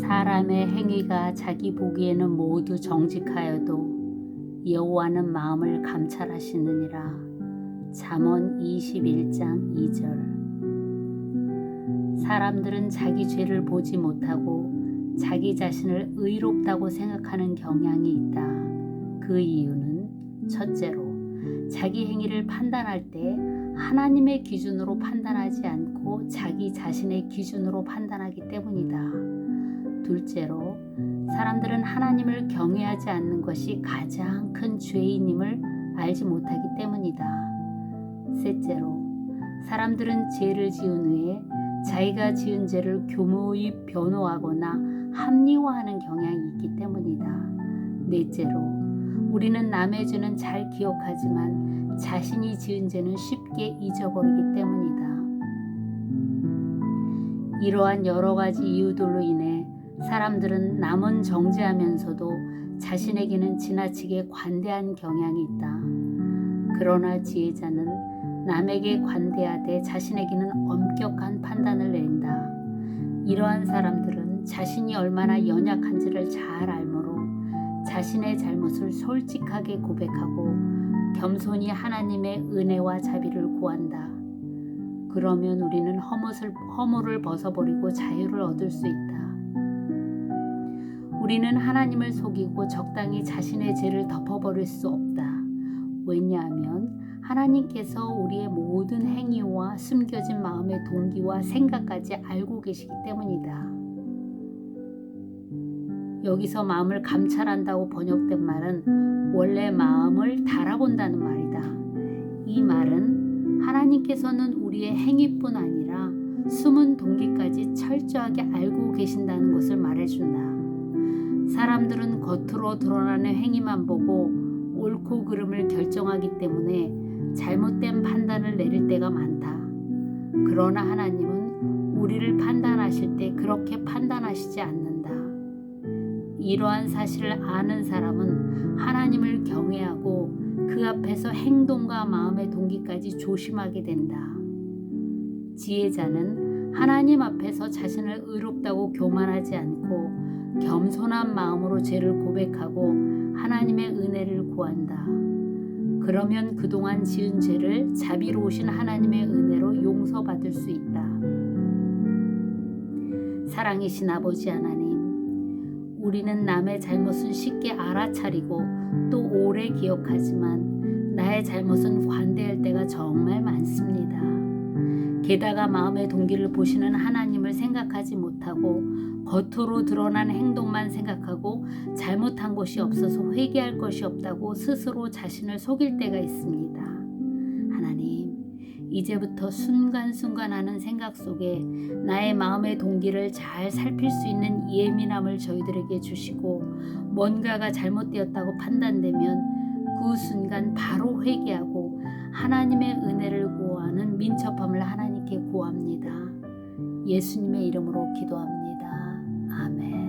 사람의 행위가 자기 보기에는 모두 정직하여도 여호와는 마음을 감찰하시느니라. 잠언 21장 2절. 사람들은 자기 죄를 보지 못하고 자기 자신을 의롭다고 생각하는 경향이 있다. 그 이유는 첫째로 자기 행위를 판단할 때 하나님의 기준으로 판단하지 않고 자기 자신의 기준으로 판단하기 때문이다. 둘째로 사람들은 하나님을 경외하지 않는 것이 가장 큰 죄인임을 알지 못하기 때문이다. 셋째로 사람들은 죄를 지은 후에 자기가 지은 죄를 교묘히 변호하거나 합리화하는 경향이 있기 때문이다. 넷째로 우리는 남의 죄는 잘 기억하지만 자신이 지은 죄는 쉽게 잊어버리기 때문이다. 이러한 여러 가지 이유들로 인해 사람들은 남은 정죄하면서도 자신에게는 지나치게 관대한 경향이 있다. 그러나 지혜자는 남에게 관대하되 자신에게는 엄격한 판단을 낸다. 이러한 사람들은 자신이 얼마나 연약한지를 잘 알므로 자신의 잘못을 솔직하게 고백하고 겸손히 하나님의 은혜와 자비를 구한다. 그러면 우리는 허물을, 허물을 벗어버리고 자유를 얻을 수 있다. 우리는 하나님을 속이고 적당히 자신의 죄를 덮어버릴 수 없다. 왜냐하면 하나님께서 우리의 모든 행위와 숨겨진 마음의 동기와 생각까지 알고 계시기 때문이다. 여기서 마음을 감찰한다고 번역된 말은 원래 마음을 달아본다는 말이다. 이 말은 하나님께서는 우리의 행위뿐 아니라 숨은 동기까지 철저하게 알고 계신다는 것을 말해준다. 사람들은 겉으로 드러나는 행위만 보고 옳고 그름을 결정하기 때문에 잘못된 판단을 내릴 때가 많다. 그러나 하나님은 우리를 판단하실 때 그렇게 판단하시지 않는다. 이러한 사실을 아는 사람은 하나님을 경외하고 그 앞에서 행동과 마음의 동기까지 조심하게 된다. 지혜자는 하나님 앞에서 자신을 의롭다고 교만하지 않고 겸손한 마음으로 죄를 고백하고 하나님의 은혜를 구한다. 그러면 그동안 지은 죄를 자비로우신 하나님의 은혜로 용서받을 수 있다. 사랑이신 아버지 하나님, 우리는 남의 잘못은 쉽게 알아차리고 또 오래 기억하지만 나의 잘못은 관대할 때가. 게다가 마음의 동기를 보시는 하나님을 생각하지 못하고 겉으로 드러난 행동만 생각하고 잘못한 것이 없어서 회개할 것이 없다고 스스로 자신을 속일 때가 있습니다. 하나님, 이제부터 순간순간 하는 생각 속에 나의 마음의 동기를 잘 살필 수 있는 예민함을 저희들에게 주시고 뭔가가 잘못되었다고 판단되면 그 순간 바로 회개하고 하나님의 은혜를 구하는 민첩함을 하나님 이렇게 구합니다. 예수님의 이름으로 기도합니다. 아멘.